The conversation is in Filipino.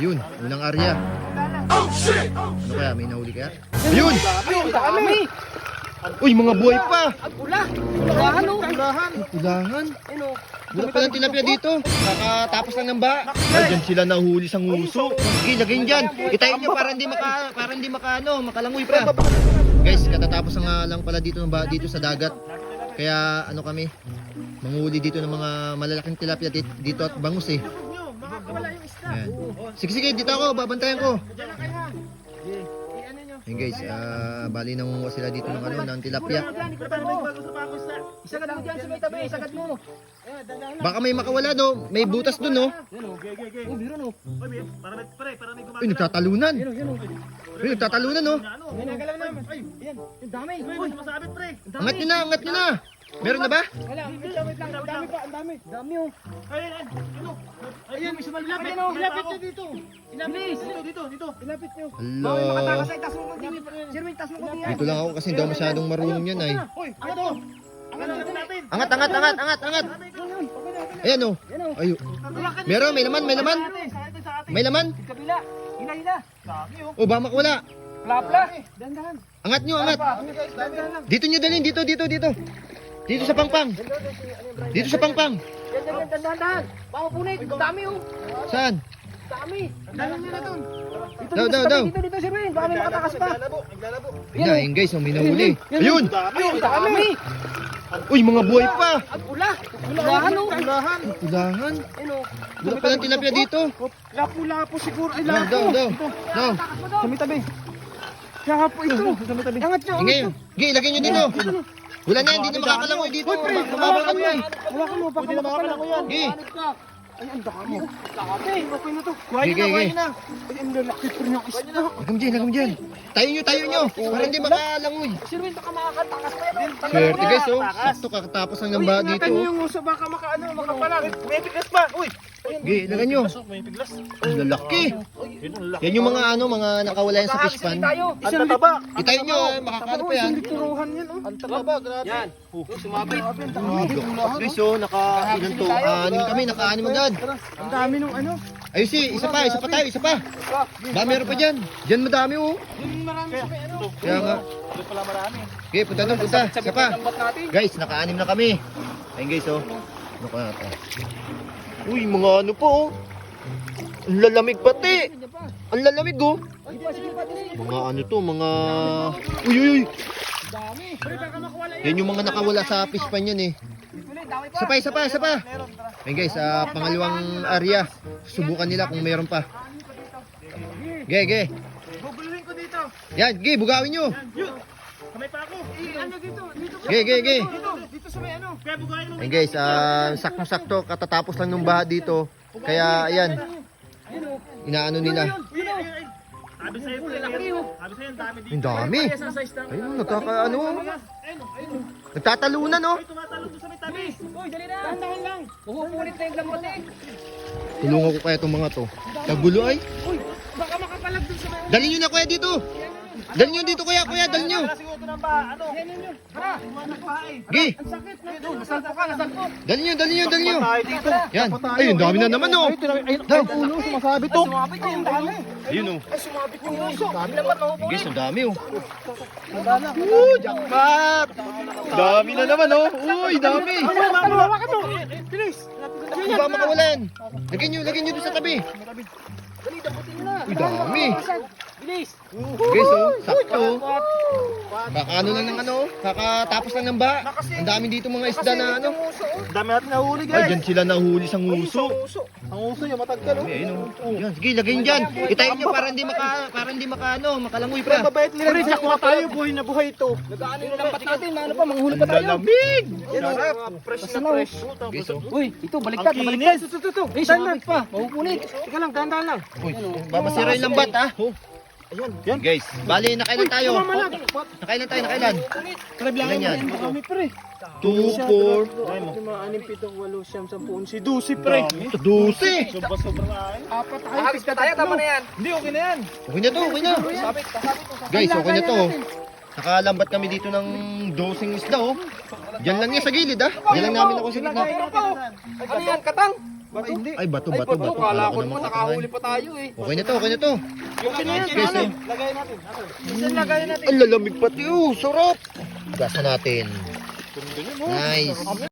Yun, unang area. Ano kaya? May nahuli kaya? Ayun! Dami! Uy, mga buhay pa! Ang pula! Pulahan o! Pulahan! Pulahan. Ano? Wala pa lang tilapia dito. Nakatapos lang ng ba. Ay, dyan sila nahuli sa nguso. Sige, lagyan dyan. Itayin nyo para hindi maka, para hindi maka, ano, makalangoy pa. Guys, katatapos na nga lang pala dito ng ba dito sa dagat. Kaya ano kami, manghuli dito ng mga malalaking tilapia dito at bangus eh. Sige, sige, dito ako, babantayan ko. Ayan guys, ah, bali nangunguha sila dito ng ano, ng tilapia. Isagad mo dyan sa may tabi, isagad mo. Baka may makawala no, may butas dun no. Oh, biro no. Uy, nagtatalunan. Uy, nagtatalunan no. May nagalaw naman. Ay, yan. Ang dami. Uy, Angat nyo na, angat nyo na. Meron na ba? wala. Wait lang, wait lang. Ang dami pa, ang dami. Dami oh. Ayan, may sumalapit. Ilapit ilapit dito. Ilapit. Dito, dito, dito. Ilapit nyo. Hala. Makatakas ay, tas mo konti. Sirwin, tas mo konti. Dito lang ako kasi ako masyadong marunong yan ay. Ano to? Ano natin? Angat, angat, angat, angat, angat. Ayan oh. Ayo. Meron, may laman, may laman. May laman. Kabila. Hila, hila. O, baka makawala. Plapla. Dandahan. Angat nyo, angat. Dito nyo dalhin, dito, dito, dito. Dito sa pangpang. Dito sa pangpang. Yan, yan, yan, dandahan, dahan. Baka punit. Ang dami oh. Saan? Dami. Dalan nyo na doon. Dito, Daw, dito, daw, sa tabi, daw. Dito, dito, Sirwin. Baka may makatakas pa. Ayun na, ayun guys, oh, may nahuli. Ayun! Ayun, dami. Uy, mga buhay pa! Ang pula. Pulahan oh. Pulahan. Pulahan. Ano? Wala pa lang tilapia dito. Lapu-lapu siguro. Ay, Daw, daw, daw. Daw. Tabi-tabi. Lapu ito. Tabi-tabi. Angat nyo. Sige, sige, ilagay nyo dito. Wala na, hindi na makakalangoy dito. Mababakat mo. Wala ka mo. Baka makakalango yan. Sige. Ay, ang dami. Dami. Okay na to. Sige, sige. Ay, ang lalaki pa niya isda. Lagam dyan, lagam dyan. Tayo nyo, tayo nyo. Para hindi makalangoy. Sirwin, baka makakatakas pa yan. Swerte guys, oh. Sakto kakatapos ng baha dito. oh. yung uso. Baka makaano, makapalag. May bigas pa. Uy. Sige, ilagay nyo. Ang lalaki. Yan yung mga ano, mga nakawala yan sa fish pan. Tayo. Isang taba. Itayo nyo, eh, makakano pa yan. Turuhan yan, oh. Ang taba, grabe. Yan. Sumabit. Guys, oh, naka, ilan to? Anim kami, naka anim agad. Ang dami nung ano. Ayun si, isa pa, isa pa tayo, isa pa. Ba, meron pa dyan. Dyan madami, oh. Yung marami sa ano. Kaya nga. Doon pala marami. Okay, punta na, punta. Isa pa. Guys, naka-anim na kami. Ayun guys, oh. Ano ka natin? Uy, mga ano po, oh. Ang lalamig pati. Ang lalamig, oh. Mga ano to, mga... Uy, uy, uy. Yan. Yung mga nakawala sa fish pan yan, eh. Isa pa, isa pa. Ayun guys, sa pangalawang area. Subukan nila kung meron pa. Ge, ge. Bubuluhin ko dito. Yan, ge, bugawin nyo. Kamay pa ako. Ano dito? Ge, ge, ge. Dito. Sa may ano. Kaya bugayin mo. Ayun guys, ah, saktong-sakto katatapos lang ng baha dito. Kaya ayan, inaano nila. Uy, ayun, ayun. Sabi sa'yo, laki oh. Sabi sa'yo, ang dami dito. Ang dami. Ayun, nagkakaano. Ayun, ayun. Nagtatalunan, oh. Tumatalo doon sa may tabi. Uy, dali na. Dahan lang. Pupulit na yung lambat eh. Tulungan ko kaya itong mga to. Kagulo ay. Uy, baka makapalag doon sa may... Dali nyo na kuya dito. Dali nyo dito kuya, kuya, dali nyo. ano? Tara. Gi, Ang sakit na. Nasalpo ka, nasalpo. dali nyo, dali nyo, dali nyo. Yan. Ay, ang dami na naman, oh. Daw. ulo, sumasabit to. Sumabit yung dami. Ayun, oh. Ay, sumabit yung uso. Dami naman, mahupo. Guys, ang dami, oh. Uh, jackpot. Dami na naman, oh. Uy, dami. Hawakan mo. Bilis. Kung ba makawalan. Lagyan nyo, lagyan nyo doon sa tabi. Dali, daputin nyo na. Uy, dami. Bilis. Guys, oh, sakto. oh. Baka ano lang ng ano, kakatapos lang ng ba. Ang dami dito mga isda na ano. Dami natin nahuli, Ay, dyan sila nahuli sa nguso. Ang uso yung matagkal, oh. Ayun, oh. Yan, sige, lagay nyo dyan. Itayin nyo para hindi maka, para hindi maka, ano, makalangoy pa. Mabait nila. Pre, jackpot tayo, buhay na buhay ito. Nag-ano yung lambat natin, ano pa, manghuli pa tayo. Lalamig! Sarap. Fresh na fresh. Guys, oh. Uy, ito, baliktad, baliktad. Ito, ito, ito. Eh, sumabit pa. Mahupunit. Teka lang, dahan-dahan lang. Uy, babasira yung lambat, ha? Ayan. Guys, bali, nakailan tayo? Nakailan tayo, nakailan? Ilan yan? Marami pre. 2, 4, Lima, anim, pitong, walo, siyam, sampu, si Dusi pre. 12. Sobra-sobra na ay. Apat tayo. Habis ka tayo, tama na yan. Hindi, okay na yan. Okay na to, okay na. Guys, okay na to. Nakalambat kami dito ng dosing isda, oh. Diyan lang yan sa gilid, ah. Diyan lang namin ako sa gitna. Ano yan, katang? Bato? Hindi. Ay, bato, Ay, bato, bato, bato. kala ko naman nakahuli pa tayo eh. Okay na to, okay na to. Okay na yan. Ano? eh. Lagay natin. Minsan lagay natin. Ang lalamig pati oh, sarap. Gasa natin. Nice.